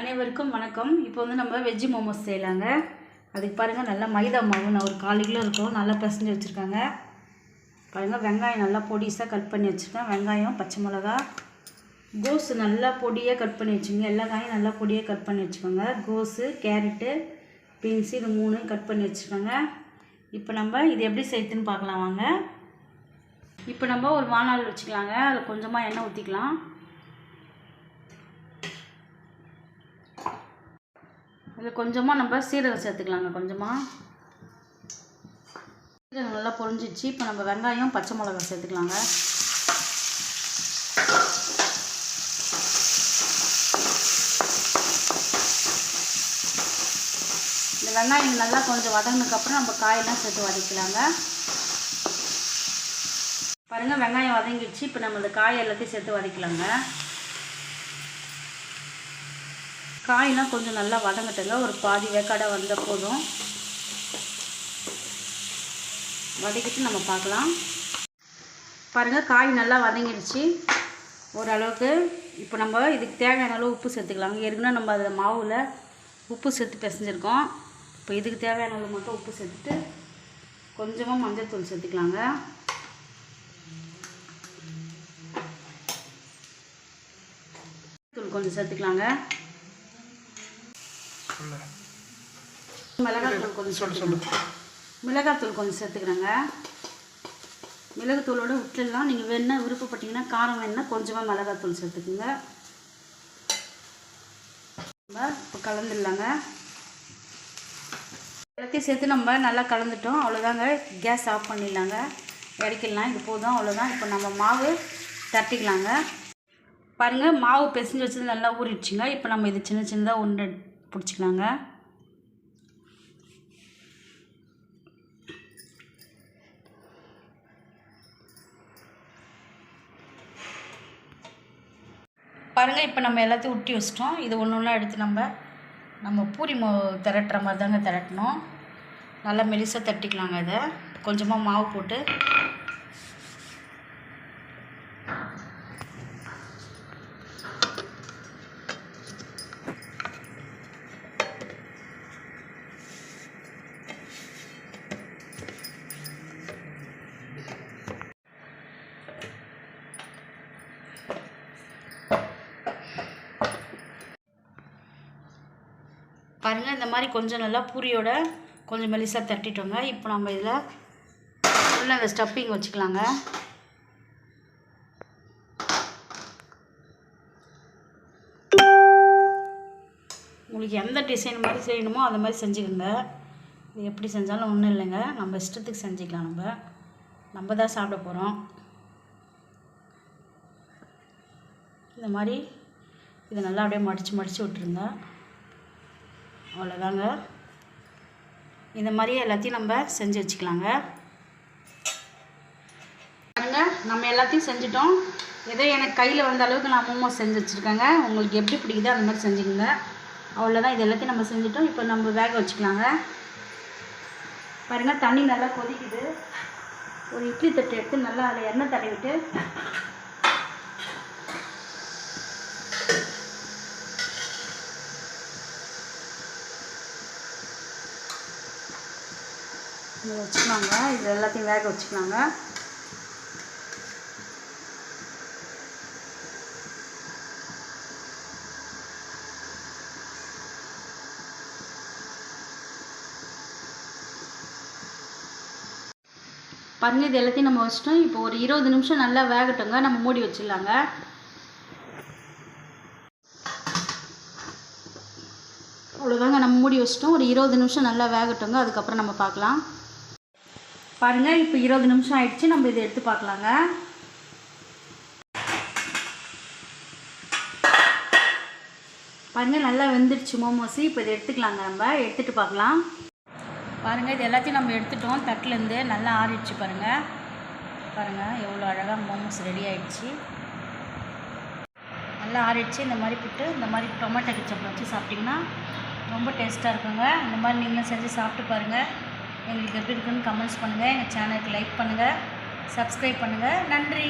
அனைவருக்கும் வணக்கம். இப்போ வந்து நம்ம வெஜ்ஜு மோமோஸ் செய்யலாங்க. அதுக்கு பாருங்கள் நல்லா மைதா மாவு நான் ஒரு கால் கிலோ இருக்கும் நல்லா பிசைஞ்சு வச்சுருக்காங்க. பாருங்கள் வெங்காயம் நல்லா பொடிசாக கட் பண்ணி வச்சுருக்கேன். வெங்காயம் பச்சை மிளகா கோஸு நல்லா பொடியாக கட் பண்ணி வச்சுங்க எல்லா காயும் நல்லா பொடியாக கட் பண்ணி வச்சுக்கோங்க. கோஸு கேரட்டு பீன்ஸு இது மூணு கட் பண்ணி வச்சுக்கோங்க. இப்போ நம்ம இது எப்படி சேர்த்துன்னு பார்க்கலாம் வாங்க. இப்போ நம்ம ஒரு வானால் வச்சுக்கலாங்க. அதில் கொஞ்சமாக எண்ணெய் ஊற்றிக்கலாம் இதில் கொஞ்சமாக நம்ம சீரகம் சேர்த்துக்கலாங்க கொஞ்சமாக சீரகம் நல்லா பொரிஞ்சிச்சு. இப்போ நம்ம வெங்காயம் பச்சை மிளகாய் சேர்த்துக்கலாங்க. இந்த வெங்காயம் நல்லா கொஞ்சம் வதங்கினதுக்கப்புறம் நம்ம காயெல்லாம் சேர்த்து வதக்கலாங்க. பாருங்கள் வெங்காயம் வதங்கிடுச்சு. இப்போ நம்ம இந்த காய் எல்லாத்தையும் சேர்த்து வதக்கலாங்க. காயெலாம் கொஞ்சம் நல்லா வதங்கட்டுங்க ஒரு பாதி வேக்காடை வந்த போதும். வதக்கிட்டு நம்ம பார்க்கலாம். பாருங்கள் காய் நல்லா வதங்கிடுச்சு. ஓரளவுக்கு இப்போ நம்ம இதுக்கு தேவையான அளவு உப்பு சேர்த்துக்கலாம். ஏற்கனவே நம்ம அதில் மாவில் உப்பு சேர்த்து பிசைஞ்சிருக்கோம். இப்போ இதுக்கு தேவையான அளவு மட்டும் உப்பு சேர்த்துட்டு கொஞ்சமாக மஞ்சள் தூள் சேர்த்துக்கலாங்க. தூள் கொஞ்சம் சேர்த்துக்கலாங்க. மிளகாத்தூள் கொஞ்சம் சேர்த்துக்கணும் மிளகாத்தூள் கொஞ்சம் சேர்த்துக்கிறேங்க மிளகுத்தூளோட விட்டுடலாம் நீங்கள் வேணா விருப்பப்பட்டீங்கன்னா காரம் வேணுன்னா கொஞ்சமாக மிளகாத்தூள் சேர்த்துக்குங்க. நம்ம இப்போ கலந்துடலாங்க. எல்லாத்தையும் சேர்த்து நம்ம நல்லா கலந்துட்டோம். அவ்வளோதாங்க கேஸ் ஆஃப் பண்ணிடலாங்க. இறக்கிடலாம். இது போதும். அவ்வளோதான் இப்போ நம்ம மாவு தட்டிக்கலாங்க. பாருங்கள் மாவு பிசைஞ்சு வச்சது நல்லா ஊறிடுச்சுங்க. இப்போ நம்ம இது சின்ன சின்னதாக உருண்டை பிடிச்சிக்கலாங்க. பாருங்கள் இப்போ நம்ம எல்லாத்தையும் உருட்டி வச்சிட்டோம். இது ஒன்று ஒன்றா எடுத்து நம்ம நம்ம பூரி மோ திரட்டுற மாதிரி தாங்க திரட்டணும். நல்லா மெலிசாக தட்டிக்கலாங்க இதை. கொஞ்சமாக மாவு போட்டு பாருங்கள் இந்த மாதிரி கொஞ்சம் நல்லா பூரியோட கொஞ்சம் மெலிசாக தட்டிட்டோங்க. இப்போ நம்ம இதில் உள்ள அந்த ஸ்டப்பிங் வச்சுக்கலாங்க. உங்களுக்கு எந்த டிசைன் மாதிரி செய்யணுமோ அந்த மாதிரி செஞ்சுக்கோங்க. இது எப்படி செஞ்சாலும் ஒன்றும் இல்லைங்க. நம்ம இஷ்டத்துக்கு செஞ்சுக்கலாம் நம்ம. நம்ம தான் சாப்பிட போகிறோம் இந்த மாதிரி இதை நல்லா அப்படியே மடித்து மடித்து விட்டுருங்க. அவ்வளோதாங்க. இந்த மாதிரி எல்லாத்தையும் நம்ம செஞ்சு வச்சுக்கலாங்க. பாருங்க நம்ம எல்லாத்தையும் செஞ்சுட்டோம். ஏதோ எனக்கு கையில் வந்த அளவுக்கு நான் மோமோஸ் செஞ்சு வச்சுருக்கேங்க. உங்களுக்கு எப்படி பிடிக்குதோ அந்த மாதிரி செஞ்சுக்கோங்க. அவ்வளோதான் இது எல்லாத்தையும் நம்ம செஞ்சுட்டோம். இப்போ நம்ம வேக வச்சுக்கலாங்க. பாருங்கள் தண்ணி நல்லா கொதிக்குது. ஒரு இட்லி தட்டு எடுத்து நல்லா அதில் எண்ணெய் தடவிட்டு இதை வச்சுக்கலாங்க. இது எல்லாத்தையும் வேக வச்சுக்கலாங்க. பாருங்க இது எல்லாத்தையும் நம்ம வச்சிட்டோம். இப்போ ஒரு இருபது நிமிஷம் நல்லா வேகட்டுங்க. நம்ம மூடி வச்சிடலாங்க. அவ்வளோதாங்க நம்ம மூடி வச்சிட்டோம். ஒரு இருபது நிமிஷம் நல்லா வேகட்டுங்க. அதுக்கப்புறம் நம்ம பார்க்கலாம். பாருங்கள் இப்போ இருபது நிமிஷம் ஆயிடுச்சு. நம்ம இதை எடுத்து பார்க்கலாங்க. பாருங்கள் நல்லா வெந்துடுச்சு மோமோஸ். இப்போ இதை எடுத்துக்கலாங்க நம்ம. எடுத்துகிட்டு பார்க்கலாம். பாருங்கள் இது எல்லாத்தையும் நம்ம எடுத்துட்டோம். தட்டிலேருந்து நல்லா ஆறிடுச்சு பாருங்கள் பாருங்கள் எவ்வளோ அழகாக மோமோஸ் ரெடி ஆகிடுச்சு நல்லா ஆறிடுச்சு. இந்த மாதிரி புட்டு இந்த மாதிரி டொமேட்டோ கிச்சப்பில் வச்சு சாப்பிட்டிங்கன்னா ரொம்ப டேஸ்ட்டாக இருக்குங்க. இந்த மாதிரி நீங்களும் செஞ்சு சாப்பிட்டு பாருங்கள் எங்களுக்கு எப்படி இருக்குன்னு கமெண்ட்ஸ் பண்ணுங்கள் எங்கள் சேனலுக்கு லைக் பண்ணுங்கள் சப்ஸ்கிரைப் பண்ணுங்கள் நன்றி.